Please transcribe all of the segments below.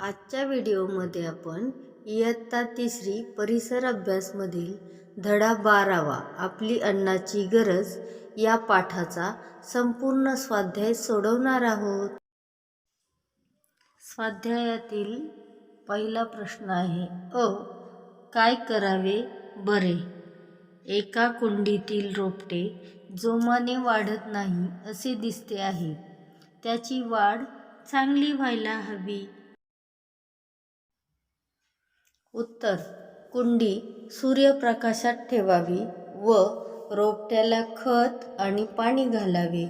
आजच्या व्हिडिओमध्ये आपण इयत्ता तिसरी परिसर अभ्यासमधील धडा बारावा आपली अन्नाची गरज या पाठाचा संपूर्ण स्वाध्याय सोडवणार आहोत. स्वाध्यायातील पहिला प्रश्न आहे अ काय करावे बरे? एका कुंडीतील रोपटे जोमाने वाढत नाही असे दिसते आहे. त्याची वाढ चांगली व्हायला हवी. उत्तर. कुंडी सूर्यप्रकाशात ठेवावी व रोपट्याला खत आणि पाणी घालावे.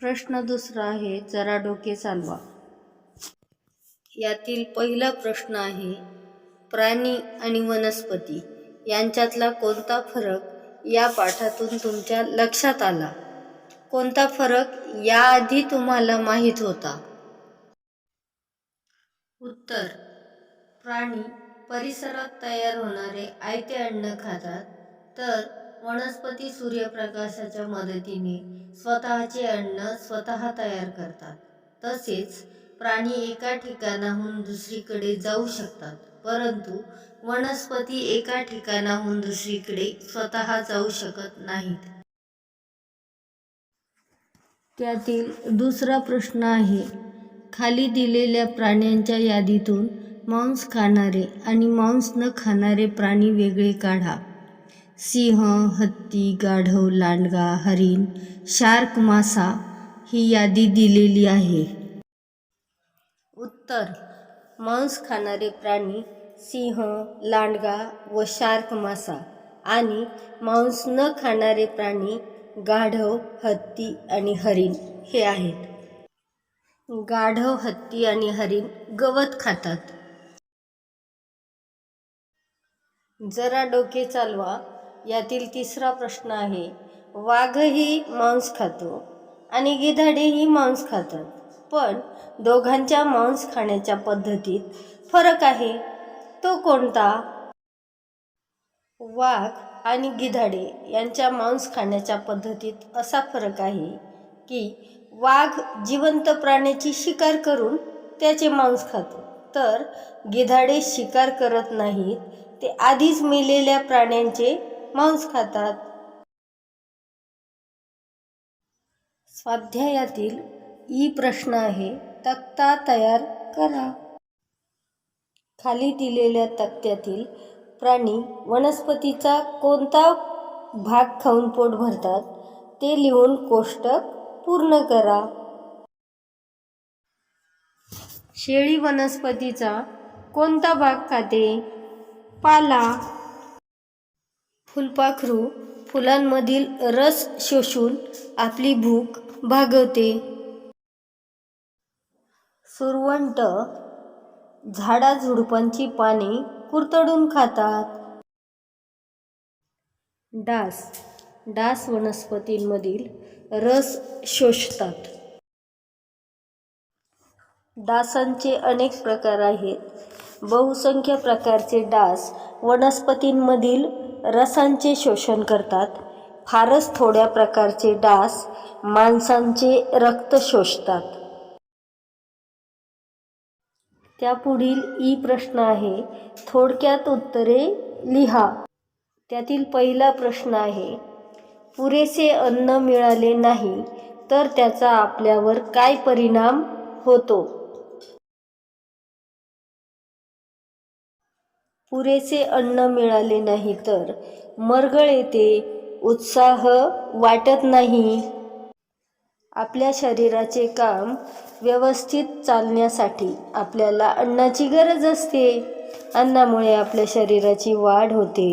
प्रश्न दुसरा आहे जरा डोके चालवा. यातील पहिला प्रश्न आहे प्राणी आणि वनस्पती यांच्यातला कोणता फरक या पाठातून तुमच्या लक्षात आला? कोणता फरक याआधी तुम्हाला माहीत होता? उत्तर. प्राणी परिसरात तयार होणारे आयते अन्न खातात. तर वनस्पती सूर्यप्रकाशाच्या मदतीने स्वतःचे अन्न स्वतः तयार करतात. तसेच प्राणी एका ठिकाणाहून दुसरीकडे जाऊ शकतात. परंतु वनस्पती एका ठिकाणाहून दुसरीकडे स्वतः जाऊ शकत नाहीत. त्यातील दुसरा प्रश्न आहे खाली दिलेल्या प्राण्यांच्या यादीतून मांस खाणारे आणि मांस न खाणारे प्राणी वेगळे काढा. सिंह हत्ती गाढव लांडगा हरिण शार्क मासा ही यादी दिलेली आहे. उत्तर. मांस खाणारे प्राणी सिंह लांडगा व शार्क मासा आणि मांस न खाणारे प्राणी गाढव हत्ती आणि हरिण हे आहेत. गाढव हत्ती आणि हरिण गवत खातात. जरा डोके चालवा यातील तिसरा प्रश्न आहे वाघही मांस खातो आणि गिधाडेही मांस खातात. पण दोघांच्या मांस खाण्याच्या पद्धतीत फरक आहे. तो कोणता? वाघ आणि गिधाडे यांच्या मांस खाण्याच्या पद्धतीत असा फरक आहे. की वाघ जिवंत प्राण्याची शिकार करून त्याचे मांस खातो. तर गिधाडे शिकार करत नाहीत ते आधीच मेलेल्या प्राण्यांचे मांस खातात. स्वाध्यायातील ई प्रश्न आहे तक्ता तयार करा. खाली दिलेल्या तक्त्यातील प्राणी वनस्पतीचा कोणता भाग खाऊन पोट भरतात ते लिहून कोष्टक पूर्ण करा. शेळी वनस्पतीचा कोणता भाग खाते? पाला. फुलपाखरू फुलांमधील रस शोषून आपली भूक भागवते. सुरवंट. झाडाझुडपांची पाने कुरतडून खातात. डास. डास वनस्पतींमधील रस शोषतात. डासांचे अनेक प्रकार आहेत. बहुसंख्य प्रकारचे डास वनस्पतींमधील रसांचे शोषण करतात. फारच थोड्या प्रकारचे डास माणसांचे रक्त शोषतात. त्यापुढील ई प्रश्न आहे. थोडक्यात उत्तरे लिहा. त्यातील पहिला प्रश्न आहे. पुरेसे अन्न मिळाले नाही तर त्याचा आपल्यावर काय परिणाम होतो? पुरेसे अन्न मिळाले नाही तर मरगळ येते उत्साह वाटत नाही. आपल्या शरीराचे काम व्यवस्थित चालण्यासाठी आपल्याला अन्नाची गरज असते. अन्नामुळे आपल्या शरीराची वाढ होते.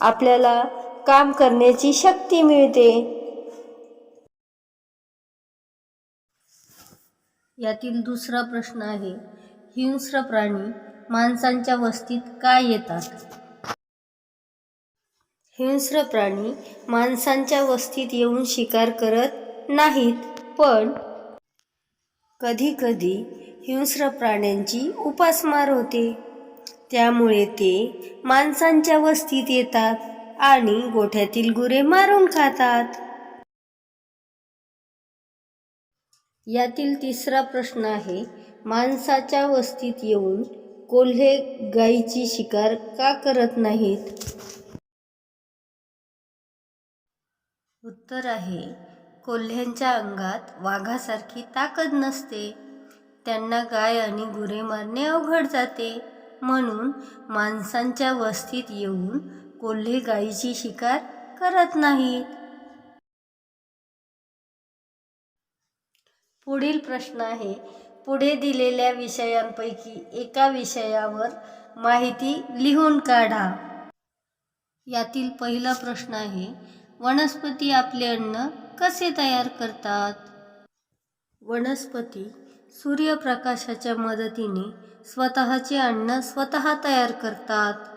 आपल्याला काम करण्याची शक्ती मिळते. यातील दुसरा प्रश्न आहे हिंस्र प्राणी माणसांच्या वस्तीत का येतात? हिंस्र प्राणी माणसांच्या वस्तीत येऊन शिकार करत नाहीत पण कधी कधी हिंस्र प्राण्यांची उपासमार होते. त्यामुळे ते माणसांच्या वस्तीत येतात. आणि गोठ्यातील गुरे मारून खातात. यातील तिसरा प्रश्न आहे माणसाच्या वस्तीत येऊन कोल्हे गायीची शिकार का करत नाहीत? उत्तर आहे कोल्ह्यांच्या अंगात वाघासारखी ताकद नसते. त्यांना गाय आणि गुरे मारणे अवघड जाते. म्हणून माणसांच्या वस्तीत येऊन कोल्हे गायीची शिकार करत नाहीत. पुढील प्रश्न आहे. पुढे दिलेल्या विषयांपैकी एका विषयावर माहिती लिहून काढा. यातील पहिला प्रश्न आहे वनस्पती आपले अन्न कसे तयार करतात? वनस्पती सूर्यप्रकाशाच्या मदतीने स्वतःचे अन्न स्वतः तयार करतात.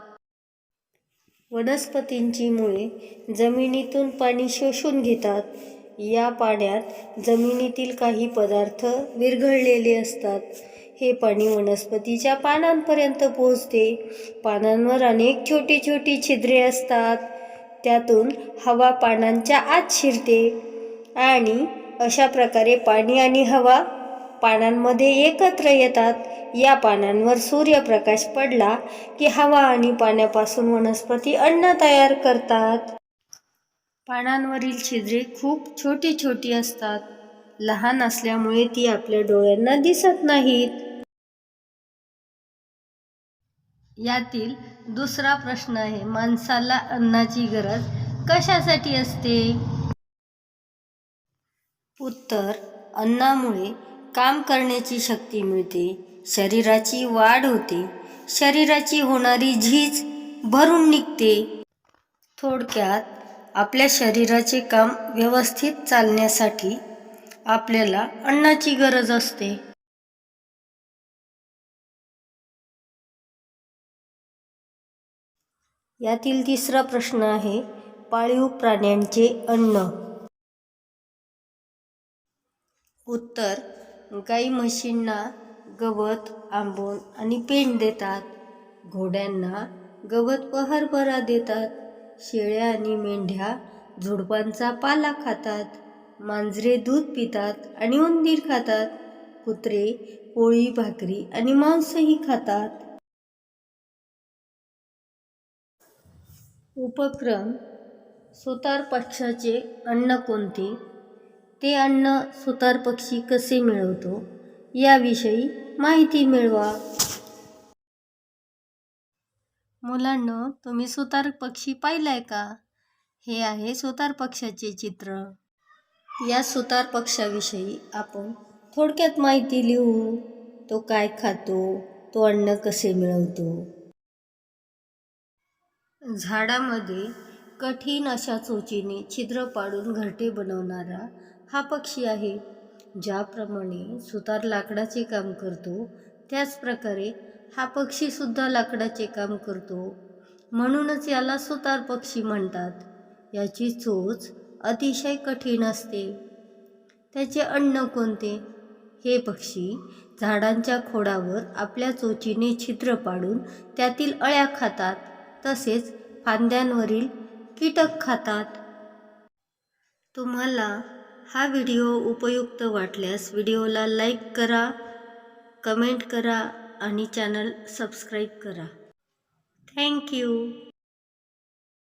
वनस्पतींची मुळे जमिनीतून पाणी शोषून घेतात. या पाण्यात जमिनीतील काही पदार्थ विरघळलेले असतात. हे पाणी वनस्पतीच्या पानांपर्यंत पोहोचते. पानांवर अनेक छोटी छोटी छिद्रे असतात. त्यातून हवा पानांच्या आत शिरते आणि अशा प्रकारे पाणी आणि हवा पानांमध्ये एकत्र येतात. या पानांवर सूर्यप्रकाश पडला की हवा आणि पाण्यापासून वनस्पती अन्न तयार करतात. पानांवरील छिद्रे खूप छोटी छोटी असतात. लहान असल्यामुळे ती आपल्या डोळ्यांना दिसत नाहीत. यातील दुसरा प्रश्न आहे माणसाला अन्नाची गरज कशासाठी असते? उत्तर अन्नामुळे काम करण्याची शक्ती मिळते शरीराची वाढ होते शरीराची होणारी झीज भरून निघते. थोडक्यात आपल्या शरीराचे काम व्यवस्थित चालण्यासाठी आपल्याला अन्नाची गरज असते. यातील तिसरा प्रश्न आहे पाळीव प्राण्यांचे अन्न. उत्तर गाई म्हशींना गवत आंबून आणि पेंड देतात. घोड्यांना गवत व हरभरा देतात. शेळ्या आणि मेंढ्या झुडपांचा पाला खातात. मांजरे दूध पितात आणि उंदीर खातात. कुत्रे पोळी भाकरी आणि मांसही खातात. उपक्रम सुतार पक्षाचे अन्न कोणते? ते अन्न सुतार पक्षी कसे मिळवतो? याविषयी माहिती मिळवा. मुलांनो तुम्ही सुतार पक्षी पाहिलाय का? हे आहे सुतार पक्षाचे चित्र. या सुतार पक्षाविषयी आपण थोडक्यात माहिती लिहू. तो काय खातो? तो अन्न कसे मिळवतो? झाडामध्ये कठीण अशा चोचीने छिद्र पाडून घरटे बनवणारा हा पक्षी आहे. ज्याप्रमाणे सुतार लाकडाचे काम करतो त्याचप्रकारे हा पक्षीसुद्धा लाकडाचे काम करतो. म्हणूनच याला सुतार पक्षी म्हणतात. याची चोच अतिशय कठीण असते. त्याचे अन्न कोणते? हे पक्षी झाडांच्या खोडावर आपल्या चोचीने छिद्र पाडून त्यातील अळ्या खातात तसेच फांद्यांवरील कीटक खातात. तुम्हाला हा व्हिडिओ उपयुक्त वाटल्यास व्हिडिओला लाईक करा कमेंट करा आणि चॅनल सबस्क्राईब करा. थँक्यू